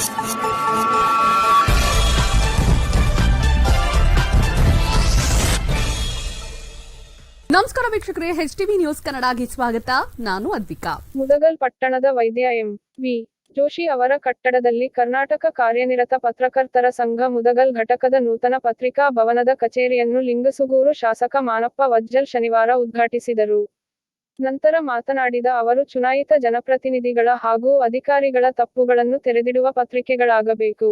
ನಮಸ್ಕಾರ ವೀಕ್ಷಕರೇ H TV news ಕನ್ನಡಗೆ ಸ್ವಾಗತ. ನಾನು ಅದ್ವಿಕಾ. ಮುದಗಲ್ ಪಟ್ಟಣದ ವೈದ್ಯ ಎಂ. ವಿ. ಜೋಶಿ ಅವರ ಕಟ್ಟಡದಲ್ಲಿ ಕರ್ನಾಟಕ ಕಾರ್ಯನಿರತ ಪತ್ರಕರ್ತರ ಸಂಘ ಮುದಗಲ್ ಘಟಕದ ನೂತನ ಪತ್ರಿಕಾ ಭವನದ ಕಚೇರಿಯನ್ನು ಲಿಂಗಸುಗೂರು ಶಾಸಕ ಮಾನಪ್ಪ ವಜ್ಜಲ್ ಶನಿವಾರ ಉದ್ಘಾಟಿಸಿದರು. ನಂತರ ಮಾತನಾಡಿದ ಅವರು, ಚುನಾಯಿತ ಜನಪ್ರತಿನಿಧಿಗಳ ಹಾಗೂ ಅಧಿಕಾರಿಗಳ ತಪ್ಪುಗಳನ್ನು ತೆರೆದಿಡುವ ಪತ್ರಿಕೆಗಳಾಗಬೇಕು.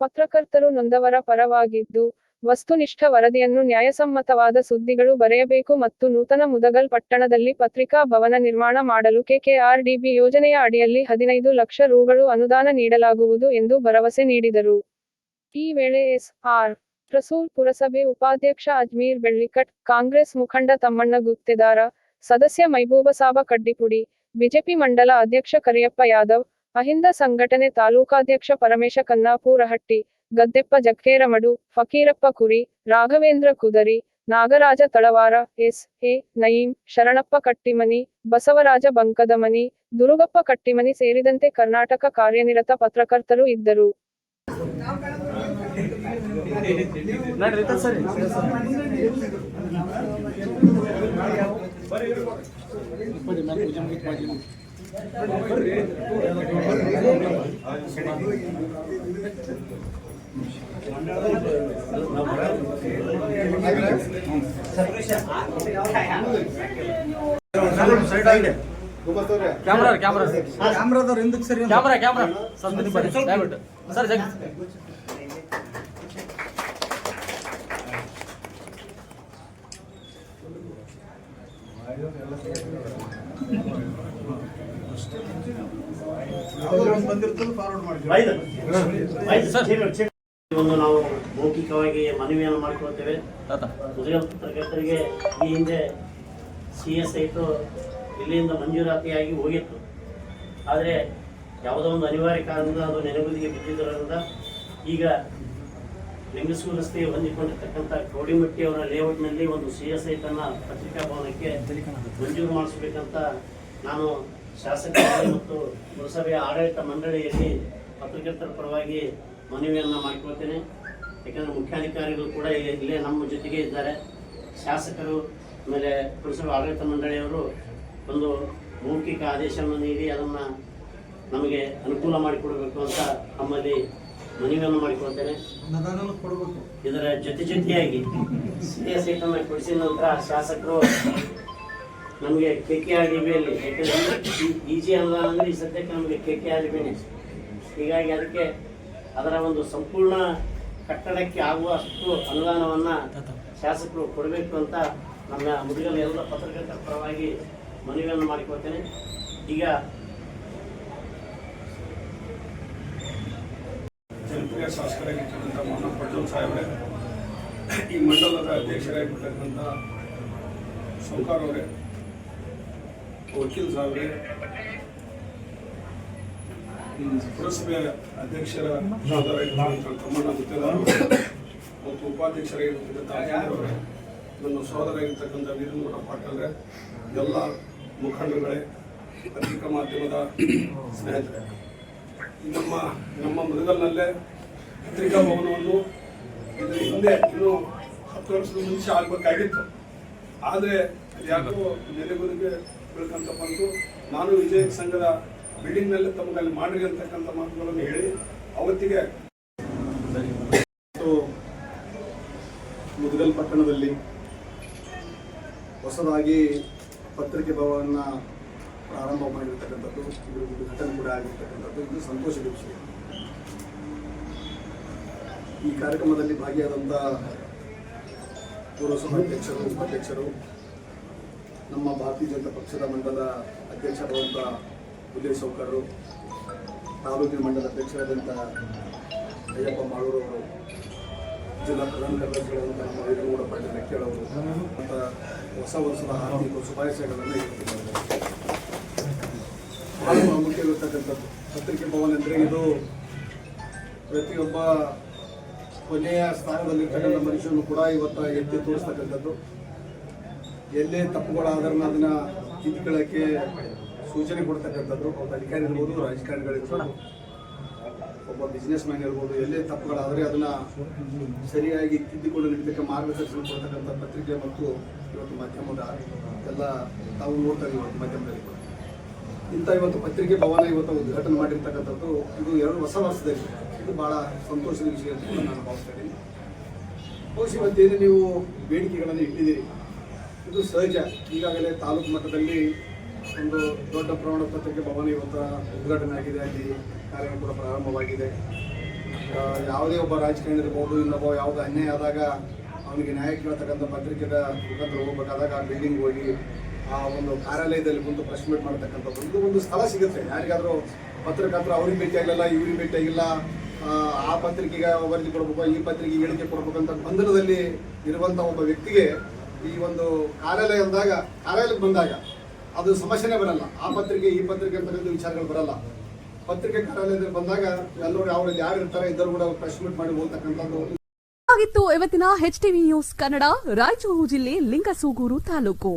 ಪತ್ರಕರ್ತರು ನೊಂದವರ ಪರವಾಗಿದ್ದು, ವಸ್ತುನಿಷ್ಠ ವರದಿಯನ್ನು ನ್ಯಾಯಸಮ್ಮತವಾದ ಸುದ್ದಿಗಳು ಬರೆಯಬೇಕು ಮತ್ತು ನೂತನ ಮುದಗಲ್ ಪಟ್ಟಣದಲ್ಲಿ ಪತ್ರಿಕಾ ಭವನ ನಿರ್ಮಾಣ ಮಾಡಲು ಕೆಕೆಆರ್ಡಿಬಿ ಯೋಜನೆಯ ಅಡಿಯಲ್ಲಿ ಹದಿನೈದು ಲಕ್ಷ ರುಗಳು ಅನುದಾನ ನೀಡಲಾಗುವುದು ಎಂದು ಭರವಸೆ ನೀಡಿದರು. ಈ ವೇಳೆ ಎಸ್ ಆರ್ ಪ್ರಸೂಲ್ ಪುರಸಭೆ ಉಪಾಧ್ಯಕ್ಷ ಅಜ್ಮೀರ್ ಬೆಳ್ಳಿಕಟ್, ಕಾಂಗ್ರೆಸ್ ಮುಖಂಡ ತಮ್ಮಣ್ಣ ಗುತ್ತೇದಾರ ಸದಸ್ಯ ಮೈಬೂಬಸಾಬ ಕಡ್ಡಿಪುಡಿ, ಬಿಜೆಪಿ ಮಂಡಲ ಅಧ್ಯಕ್ಷ ಕರಿಯಪ್ಪ ಯಾದವ್, ಅಹಿಂದ ಸಂಘಟನೆ ತಾಲೂಕಾಧ್ಯಕ್ಷ ಪರಮೇಶ ಕನ್ನಾಪೂರಹಟ್ಟಿ, ಗದ್ದೆಪ್ಪ ಜಕ್ಕೇರಮಡು, ಫಕೀರಪ್ಪ ಕುರಿ, ರಾಘವೇಂದ್ರ ಕುದರಿ, ನಾಗರಾಜ ತಳವಾರ, ಎಸ್. ಎ. ನಯೀಂ, ಶರಣಪ್ಪ ಕಟ್ಟಿಮನಿ, ಬಸವರಾಜ ಬಂಕದಮನಿ, ದುರುಗಪ್ಪ ಕಟ್ಟಿಮನಿ ಸೇರಿದಂತೆ ಕರ್ನಾಟಕ ಕಾರ್ಯನಿರತ ಪತ್ರಕರ್ತರು ಇದ್ದರು. ಕ್ಯಾಮ್ರಾ ಕ್ಯಾಮ್ರಾ ಕ್ಯಾಮ್ರಾದವ್ರು ಹಿಂದಕ್ಕೆ ಸರಿ ಕ್ಯಾಮ್ರಾ ಕ್ಯಾಮ್ರಾ ಸ್ವಲ್ಪ ನೀವು ಬರ್ರಿ ದಯವಿಟ್ಟು ಸರ್ ಜಗ್ ಒಂದು ನಾವು ಮೌಖಿಕವಾಗಿ ಮನವಿಯನ್ನು ಮಾಡಿಕೊಳ್ತೇವೆ. ತಾತ. ಮುದುಗಲ್ ಪತ್ರಕರ್ತರಿಗೆ ಈ ಹಿಂದೆ ಸಿ ಎಸ್ ಐತು ಇಲ್ಲಿಂದ ಮಂಜೂರಾತಿಯಾಗಿ ಹೋಗಿತ್ತು. ಆದರೆ ಯಾವುದೋ ಒಂದು ಅನಿವಾರ್ಯ ಕಾರಣದಿಂದ ಅದು ನೆನೆಗುದಿಗೆ ಬಿದ್ದಿದ್ದರಿಂದ ಈಗ ಲಿಂಗಸೂರು ರಸ್ತೆಗೆ ಹೊಂದಿಕೊಂಡಿರ್ತಕ್ಕಂಥ ಕೌಡಿಮಟ್ಟಿ ಅವರ ಲೇಔಟ್ನಲ್ಲಿ ಒಂದು ಸಿ ಎಸ್ ಐಟನ್ನು ಪತ್ರಿಕಾ ಭವನಕ್ಕೆ ಮಂಜೂರು ಮಾಡಿಸ್ಬೇಕಂತ ನಾನು ಶಾಸಕರಿಗೆ ಮತ್ತು ಪುರಸಭೆಯ ಆಡಳಿತ ಮಂಡಳಿಯಲ್ಲಿ ಪತ್ರಕರ್ತರ ಪರವಾಗಿ ಮನವಿಯನ್ನು ಮಾಡಿಕೊಳ್ತೇನೆ. ಯಾಕಂದರೆ ಮುಖ್ಯಾಧಿಕಾರಿಗಳು ಕೂಡ ಇಲ್ಲಿ- ಇಲ್ಲೇ ನಮ್ಮ ಜೊತೆಗೆ ಇದ್ದಾರೆ. ಶಾಸಕರು ಆಮೇಲೆ ಪುರಸಭೆ ಆಡಳಿತ ಮಂಡಳಿಯವರು ಒಂದು ಮೌಖಿಕ ಆದೇಶವನ್ನು ನೀಡಿ ಅದನ್ನು ನಮಗೆ ಅನುಕೂಲ ಮಾಡಿಕೊಡಬೇಕು ಅಂತ ನಮ್ಮಲ್ಲಿ ಮನವಿಯನ್ನು ಮಾಡಿಕೊಳ್ತೇನೆ. ಇದರ ಜೊತೆ ಜೊತೆಯಾಗಿ ಸಿಟಿ ಸೀಟನ್ನು ಕೊಡಿಸಿದ ನಂತರ ಶಾಸಕರು ನಮಗೆ ಕೆ ಕೆ ಆರ್ ಡಿ ಈಜಿ ಅನುದಾನ ಅಂದರೆ ಈ ಸದ್ಯಕ್ಕೆ ನಮಗೆ ಕೆ ಕೆ ಆರ್ ಹೀಗಾಗಿ ಅದಕ್ಕೆ ಅದರ ಒಂದು ಸಂಪೂರ್ಣ ಕಟ್ಟಡಕ್ಕೆ ಆಗುವಷ್ಟು ಅನುದಾನವನ್ನು ಶಾಸಕರು ಕೊಡಬೇಕು ಅಂತ ನಮ್ಮ ಮುದುಗಲ್ ಎಲ್ಲ ಪತ್ರಕರ್ತರ ಪರವಾಗಿ ಮನವಿಯನ್ನು ಮಾಡಿಕೊಳ್ತೇನೆ. ಈಗ ಜನಪ್ರಿಯ ಶಾಸಕರಾಗಿರ್ತಕ್ಕಂಥ ಮೋಹನ್ ಪಟೇಲ್ ಸಾಹೇಬ್ರೆ, ಈ ಮಂಡಲದ ಅಧ್ಯಕ್ಷರಾಗಿರ್ತಕ್ಕಂಥ ಸೌಕಾರ್ ಅವರೇ ವಕೀಲ್ ಸಾಹೇಬ್ರೆ ಪುರಸಭೆಯ ಅಧ್ಯಕ್ಷರ ಮತ್ತು ಉಪಾಧ್ಯಕ್ಷರಾಗಿರ್ತಕ್ಕಂಥ ನನ್ನ ಸಹೋದರಾಗಿರ್ತಕ್ಕಂಥ ವೀರೇಂದ್ರ ಪಾಟೀಲ್ರೆ, ಎಲ್ಲ ಮುಖಂಡರುಗಳೇ ಪತ್ರಿಕಾ ಮಾಧ್ಯಮದ ಸ್ನೇಹಿತರೆ. ನಮ್ಮ ನಮ್ಮ ಮೃಗಲ್ನಲ್ಲೇ ಪತ್ರಿಕಾ ಭವನವನ್ನು ಇದರ ಹಿಂದೆ ಇನ್ನೂ ಹತ್ತು ವರ್ಷದ ಮುಂಚೆ ಆಗಬೇಕಾಗಿತ್ತು. ಆದರೆ ಯಾಕೋ ನೆಲೆಗುರಿಗೆ ಬೆಳಕಂತ ಬಂತು. ನಾನು ವಿಜಯ ಸಂಘದ ಬಿಲ್ಡಿಂಗ್ನಲ್ಲಿ ತಮಗಲ್ಲಿ ಮಾಡ್ರಿ ಅಂತಕ್ಕಂಥ ಮಾತುಗಳನ್ನು ಹೇಳಿ ಅವತ್ತಿಗೆ ಮುದಗಲ್ ಪಟ್ಟಣದಲ್ಲಿ ಹೊಸದಾಗಿ ಪತ್ರಿಕೆ ಭವನ ಪ್ರಾರಂಭ ಮಾಡಿರ್ತಕ್ಕಂಥದ್ದು ಇದು ಉದ್ಘಾಟನೆ ಕೂಡ ಆಗಿರ್ತಕ್ಕಂಥದ್ದು, ಇದು ಸಂತೋಷದ ವಿಷಯ ಈ ಕಾರ್ಯಕ್ರಮದಲ್ಲಿ ಭಾಗಿಯಾದಂಥ ಪುರಸಭಾಧ್ಯಕ್ಷರು, ಉಪಾಧ್ಯಕ್ಷರು ನಮ್ಮ ಭಾರತೀಯ ಜನತಾ ಪಕ್ಷದ ಮಂಡಲ ಅಧ್ಯಕ್ಷರಾದಂಥ ಉದಯ ಸೌಕರ್ರು, ತಾಲೂಕಿನ ಮಂಡಲ ಅಧ್ಯಕ್ಷರಾದಂಥ ಅಯ್ಯಪ್ಪ ಮಾಳೂರವರು ಜಿಲ್ಲಾ ಪ್ರಧಾನ ಕಾರ್ಯದರ್ಶಿಗಳಾದಂಥ ನಮ್ಮ ವೀರಗೌಡ ಪಾಟೀಲ್ ಲೆಕ್ಕೇಳವರು ಅಂತ ಹೊಸ ವರ್ಷದ ಹಾರ್ದಿಕ ಶುಭಾಶಯಗಳನ್ನು ಬಹಳ ಪ್ರಾಮುಖ್ಯವಿರ್ತಕ್ಕಂಥದ್ದು ಪತ್ರಿಕೆ ಭವನ ಅಂದರೆ ಇದು ಪ್ರತಿಯೊಬ್ಬ ಕೊನೆಯ ಸ್ಥಾನದಲ್ಲಿರ್ತಕ್ಕಂಥ ಮನುಷ್ಯನು ಕೂಡ ಇವತ್ತು ಎತ್ತಿ ತೋರಿಸ್ತಕ್ಕಂಥದ್ದು. ಎಲ್ಲೇ ತಪ್ಪುಗಳಾದ್ರೂ ಅದನ್ನ ತಿದ್ದುಕೊಳ್ಳಕ್ಕೆ ಸೂಚನೆ ಕೊಡ್ತಕ್ಕಂಥದ್ದು ಒಬ್ಬ ಅಧಿಕಾರಿ ಇರ್ಬೋದು ರಾಜಕಾರಣಿಗಳಿರ್ಬೋದು ಒಬ್ಬ ಬಿಸ್ನೆಸ್ ಮ್ಯಾನ್ ಇರ್ಬೋದು, ಎಲ್ಲೇ ತಪ್ಪುಗಳಾದರೆ ಅದನ್ನ ಸರಿಯಾಗಿ ತಿದ್ದಿಕೊಂಡು ನೀಡಲಿಕ್ಕೆ ಮಾರ್ಗದರ್ಶನ ಕೊಡ್ತಕ್ಕಂಥ ಪತ್ರಿಕೆ ಮತ್ತು ಇವತ್ತು ಮಾಧ್ಯಮದ ಎಲ್ಲ ತಾವು ನೋಡ್ತಾ ಇವತ್ತು ಮಾಧ್ಯಮದಲ್ಲಿ. ಇಂಥ ಇವತ್ತು ಪತ್ರಿಕೆ ಭವನ ಇವತ್ತು ಉದ್ಘಾಟನೆ ಮಾಡಿರ್ತಕ್ಕಂಥದ್ದು, ಇದು ಎರಡು ಹೊಸ ವರ್ಷದಲ್ಲಿ, ಇದು ಬಹಳ ಸಂತೋಷದ ವಿಷಯ ಅಂತ ನಾನು ಭಾವಿಸ್ತಾ ಇದ್ದೀನಿ. ಬಹುಶಃ ಇವತ್ತೇನು ನೀವು ಬೇಡಿಕೆಗಳನ್ನು ಇಟ್ಟಿದ್ದೀರಿ? ಇದು ಸಹಜ. ಈಗಾಗಲೇ ತಾಲೂಕು ಮಟ್ಟದಲ್ಲಿ ಒಂದು ದೊಡ್ಡ ಪ್ರಮಾಣ ಪತ್ರಿಕೆ ಭವನ ಇವತ್ತು ಉದ್ಘಾಟನೆ ಆಗಿದೆ. ಅಲ್ಲಿ ಕಾರ್ಯಕ್ರಮ ಕೂಡ ಪ್ರಾರಂಭವಾಗಿದೆ. ಯಾವುದೇ ಒಬ್ಬ ರಾಜಕಾರಣಿ ಇರ್ಬೋದು, ಇನ್ನೊಬ್ಬ ಯಾವುದೇ ಅನ್ಯಾಯ ಆದಾಗ ಅವನಿಗೆ ನ್ಯಾಯ ಕೇಳ್ತಕ್ಕಂಥ ಪತ್ರಿಕೆದ ಮುಖಾಂತರ ಹೋಗ್ಬೇಕಾದಾಗ ಬಿಲ್ಡಿಂಗ್ ಹೋಗಿ ಆ ಒಂದು ಕಾರ್ಯಾಲಯದಲ್ಲಿ ಕುಂತು ಪ್ರೆಸ್ ಮೀಟ್ ಮಾಡ್ತಕ್ಕಂಥದ್ದು. ಇದು ಒಂದು ಸ್ಥಳ ಸಿಗುತ್ತೆ. ಯಾರಿಗಾದರೂ ಪತ್ರಕರ್ತರು ಅವ್ರಿಗೆ ಭೇಟಿ ಆಗಲಿಲ್ಲ, ಇವ್ರಿಗೆ ಭೇಟಿ ಆಗಿಲ್ಲ, ಆ ಪತ್ರಿಕೆಗೆ ವರದಿ ಕೊಡಬೇಕು, ಈ ಪತ್ರಿಕೆಗೆ ಹೇಳಿಕೆ ಕೊಡಬೇಕಂತ ಬಂಧನದಲ್ಲಿ ಇರುವಂಥ ಒಬ್ಬ ವ್ಯಕ್ತಿಗೆ ಈ ಒಂದು ಕಾರ್ಯಾಲಯ ಬಂದಾಗ ಕಾರ್ಯಾಲಯಕ್ಕೆ ಬಂದಾಗ ಅದು ಸಮಸ್ಯೆನೇ ಬರಲ್ಲ. ಆ ಪತ್ರಿಕೆ, ಈ ಪತ್ರಿಕೆ ಅಂತಕ್ಕಂಥ ವಿಚಾರಗಳು ಬರಲ್ಲ. ಪತ್ರಿಕೆ ಕಾರ್ಯಾಲಯದಲ್ಲಿ ಬಂದಾಗ ಎಲ್ಲರೂ ಅವರಲ್ಲಿ ಯಾರು ಇರ್ತಾರೆ ಇದ್ದರೂ ಕೂಡ ಪ್ರೆಸ್ ಮೀಟ್ ಮಾಡಿ ಹೋಗ್ತಕ್ಕಂಥದ್ದು ಆಗಿತ್ತು ಇವತ್ತಿನ H TV news Kannada, Raichur ಜಿಲ್ಲೆ, ಲಿಂಗಸೂಗೂರು ತಾಲೂಕು.